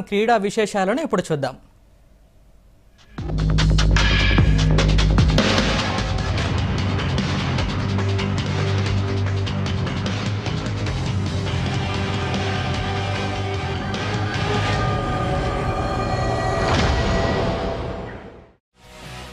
క్రీడా విశేషాలను ఇప్పుడు చూద్దాం.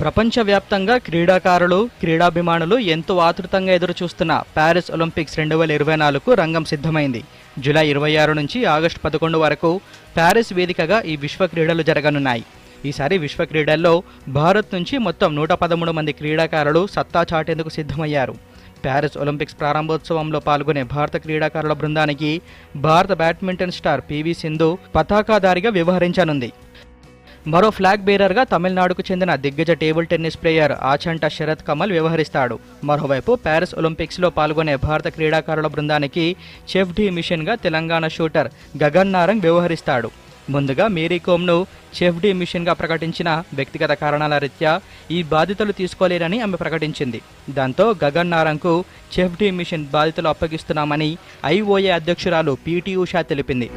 ప్రపంచవ్యాప్తంగా క్రీడాకారులు క్రీడాభిమానులు ఎంతో ఆతృతంగా ఎదురుచూస్తున్న ప్యారిస్ ఒలింపిక్స్ రెండు వేల ఇరవై నాలుగుకు రంగం సిద్ధమైంది. జూలై ఇరవై ఆరు నుంచి ఆగస్టు పదకొండు వరకు ప్యారిస్ వేదికగా ఈ విశ్వ క్రీడలు జరగనున్నాయి. ఈసారి విశ్వ క్రీడల్లో భారత్ నుంచి మొత్తం నూట పదమూడు మంది క్రీడాకారులు సత్తా చాటేందుకు సిద్ధమయ్యారు. ప్యారిస్ ఒలింపిక్స్ ప్రారంభోత్సవంలో పాల్గొనే భారత క్రీడాకారుల బృందానికి భారత badminton star P V Sindhu పతాకాధారిగా వ్యవహరించనుంది. మరో ఫ్లాగ్ బేరర్గా తమిళనాడుకు చెందిన దిగ్గజ table tennis player Achanta Sharath Kamal వ్యవహరిస్తాడు. మరోవైపు ప్యారిస్ ఒలింపిక్స్లో పాల్గొనే భారత క్రీడాకారుల బృందానికి చెఫ్ డి మిషన్గా తెలంగాణ షూటర్ గగన్ నారంగ్ వ్యవహరిస్తాడు. ముందుగా మేరీ కోమ్ను చెఫ్ డి మిషన్గా ప్రకటించిన వ్యక్తిగత కారణాల రీత్యా ఈ బాధ్యతలు తీసుకోలేరని ఆమె ప్రకటించింది. దాంతో గగన్ నారంగ్కు చెఫ్ డి మిషన్ బాధ్యతలు అప్పగిస్తున్నామని ఐఓఏ అధ్యక్షురాలు పీటీ ఉషా తెలిపింది.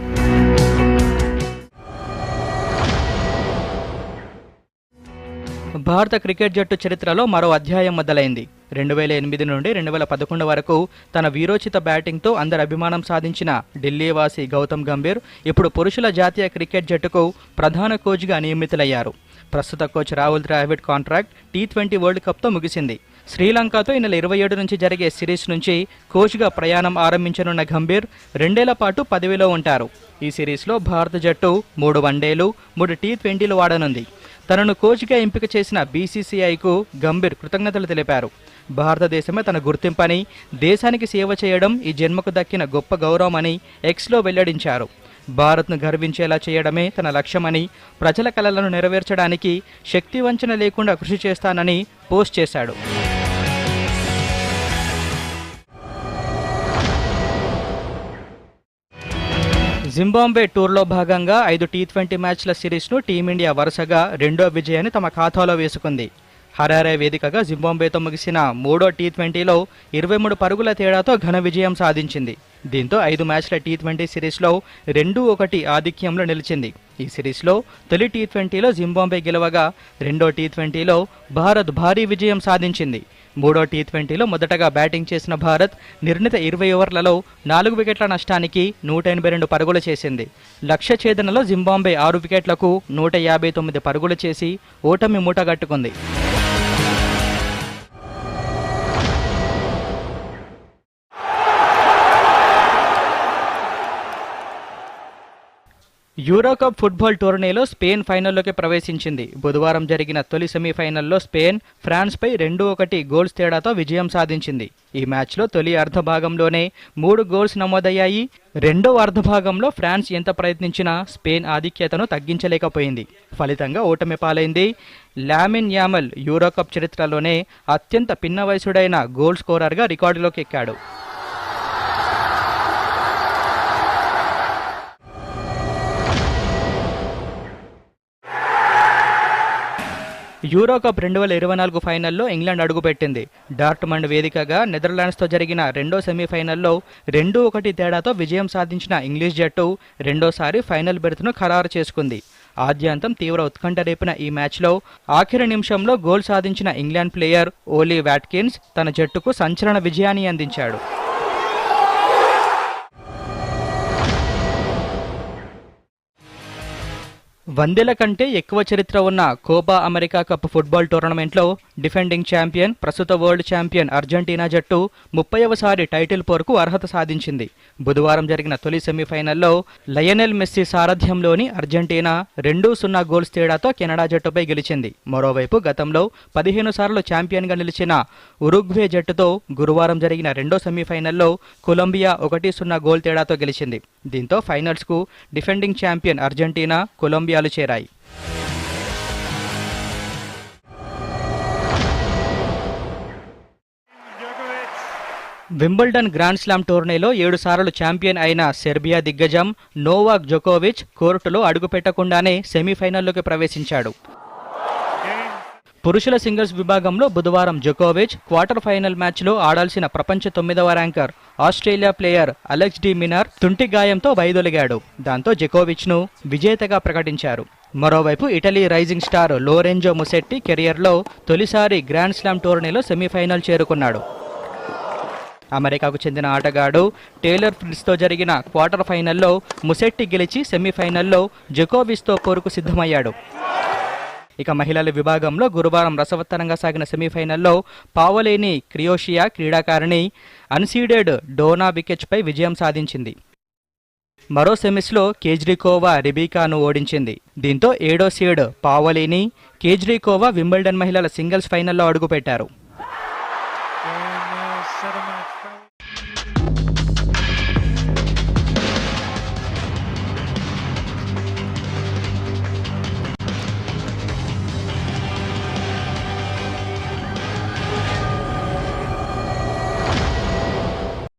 భారత క్రికెట్ జట్టు చరిత్రలో మరో అధ్యాయం మొదలైంది. రెండు వేల ఎనిమిది నుండి రెండు వేల పదకొండు వరకు తన వీరోచిత బ్యాటింగ్తో అందరి అభిమానం సాధించిన ఢిల్లీ వాసి గౌతమ్ గంభీర్ ఇప్పుడు పురుషుల జాతీయ క్రికెట్ జట్టుకు ప్రధాన కోచ్గా నియమితులయ్యారు. ప్రస్తుత coach Rahul Dravid contract T twenty world కప్తో ముగిసింది. శ్రీలంకతో ఈ నెల ఇరవై ఏడు నుంచి జరిగే సిరీస్ నుంచి కోచ్గా ప్రయాణం ఆరంభించనున్న గంభీర్ రెండేళ్ళ పాటు పదవిలో ఉంటారు. ఈ సిరీస్లో భారత జట్టు మూడు వన్డేలు మూడు టీ ట్వంటీలు వాడనుంది. తనను కోచ్గా ఎంపిక చేసిన బీసీసీఐకు గంభీర్ కృతజ్ఞతలు తెలిపారు. భారతదేశమే తన గుర్తింపని దేశానికి సేవ చేయడం ఈ జన్మకు దక్కిన గొప్ప గౌరవమని ఎక్స్లో వెల్లడించారు. భారత్ను గర్వించేలా చేయడమే తన లక్ష్యమని ప్రజల కలలను నెరవేర్చడానికి శక్తి వంచన లేకుండా కృషి చేస్తానని పోస్ట్ చేశాడు. జింబాంబే టూర్లో భాగంగా ఐదు టీ ట్వంటీ మ్యాచ్ల సిరీస్ను టీమిండియా వరుసగా రెండో విజయాన్ని తమ ఖాతాలో వేసుకుంది. హరారే వేదికగా జింబాంబేతో ముగిసిన మూడో టీ ట్వంటీలో ఇరవై మూడు పరుగుల తేడాతో ఘన విజయం సాధించింది. దీంతో ఐదు మ్యాచ్ల టీ ట్వంటీ సిరీస్లో రెండు ఒకటి ఆధిక్యంలో నిలిచింది. ఈ సిరీస్లో తొలి టీ ట్వంటీలో జింబాంబే గెలవగా రెండో టీ ట్వంటీలో భారత్ భారీ విజయం సాధించింది. మూడో టీ ట్వంటీలో మొదటగా బ్యాటింగ్ చేసిన భారత్ నిర్ణీత ఇరవై ఓవర్లలో నాలుగు వికెట్ల నష్టానికి నూట ఎనభై రెండు పరుగులు చేసింది. లక్ష్య ఛేదనలో జింబాంబే ఆరు వికెట్లకు నూట యాభై తొమ్మిది పరుగులు చేసి ఓటమి మూటగట్టుకుంది. యూరోకప్ ఫుట్బాల్ టోర్నీలో స్పెయిన్ ఫైనల్లోకి ప్రవేశించింది. బుధవారం జరిగిన తొలి సెమీఫైనల్లో స్పెయిన్ ఫ్రాన్స్పై రెండు ఒకటి గోల్స్ తేడాతో విజయం సాధించింది. ఈ మ్యాచ్లో తొలి అర్ధభాగంలోనే మూడు గోల్స్ నమోదయ్యాయి. రెండో అర్ధభాగంలో ఫ్రాన్స్ ఎంత ప్రయత్నించినా స్పెయిన్ ఆధిక్యతను తగ్గించలేకపోయింది. ఫలితంగా ఓటమి పాలైంది. లామిన్ యామల్ యూరోకప్ చరిత్రలోనే అత్యంత పిన్న వయసుడైన గోల్ స్కోరర్గా రికార్డులోకి ఎక్కాడు యూరోకప్ రెండు వేల ఇరవై నాలుగు ఫైనల్లో ఇంగ్లాండ్ అడుగుపెట్టింది. డార్ట్మండ్ వేదికగా నెదర్లాండ్స్తో జరిగిన రెండో సెమీఫైనల్లో రెండు ఒకటి తేడాతో విజయం సాధించిన ఇంగ్లీష్ జట్టు రెండోసారి ఫైనల్ బెర్త్ను ఖరారు చేసుకుంది. ఆద్యాంతం తీవ్ర ఉత్కంఠ రేపిన ఈ మ్యాచ్లో ఆఖరి నిమిషంలో గోల్ సాధించిన ఇంగ్లాండ్ ప్లేయర్ ఓలీ వాట్కిన్స్ తన జట్టుకు సంచలన విజయాన్ని అందించాడు. వందెల కంటే ఎక్కువ చరిత్ర ఉన్న కోపా అమెరికా కప్ ఫుట్బాల్ టోర్నమెంట్లో డిఫెండింగ్ ఛాంపియన్ ప్రస్తుత వరల్డ్ ఛాంపియన్ అర్జెంటీనా జట్టు ముప్పైవసారి టైటిల్ పోరుకు అర్హత సాధించింది. బుధవారం జరిగిన తొలి సెమీఫైనల్లో లయనెల్ మెస్సీ సారథ్యంలోని అర్జెంటీనా రెండు సున్నా గోల్స్ తేడాతో కెనడా జట్టుపై గెలిచింది. మరోవైపు గతంలో పదిహేను సార్లు ఛాంపియన్గా నిలిచిన ఉరుగ్వే జట్టుతో గురువారం జరిగిన రెండో సెమీఫైనల్లో కొలంబియా ఒకటి సున్నా గోల్ తేడాతో గెలిచింది. దీంతో ఫైనల్స్కు డిఫెండింగ్ ఛాంపియన్ అర్జెంటీనా కొలంబియా కొలంబియాలు చేరాయి. వింబుల్డన్ గ్రాండ్ స్లామ్ టోర్నీలో ఏడు సార్లు ఛాంపియన్ అయిన సెర్బియా దిగ్గజం నోవాక్ జోకోవిచ్ కోర్టులో అడుగుపెట్టకుండానే సెమీఫైనల్లోకి ప్రవేశించాడు. పురుషుల సింగిల్స్ విభాగంలో బుధవారం జోకోవిచ్ క్వార్టర్ ఫైనల్ మ్యాచ్లో ఆడాల్సిన ప్రపంచ తొమ్మిదవ ranker Australia player Alex de Minaur తుంటి గాయంతో వైదొలిగాడు. దాంతో జకోవిచ్ను విజేతగా ప్రకటించారు. మరోవైపు Italy rising star Lorenzo Musetti కెరియర్లో తొలిసారి గ్రాండ్ స్లామ్ టోర్నీలో సెమీఫైనల్ చేరుకున్నాడు. అమెరికాకు చెందిన ఆటగాడు టేలర్ ఫ్రిడ్స్తో జరిగిన క్వార్టర్ ఫైనల్లో ముసెట్టి గెలిచి సెమీఫైనల్లో జకోవిచ్తో పోరుకు సిద్ధమయ్యాడు. ఇక మహిళల విభాగంలో గురువారం రసవత్తరంగా సాగిన సెమీఫైనల్లో పావలేని క్రియోషియా క్రీడాకారిణి అన్సీడెడ్ డోనా వికెట్పై విజయం సాధించింది. మరో సెమీస్లో కేజ్రికోవా రిబీకాను ఓడించింది. దీంతో ఏడో సీడ్ పావలేని కేజ్రికోవా వింబల్డన్ మహిళల సింగిల్స్ ఫైనల్లో అడుగుపెట్టారు.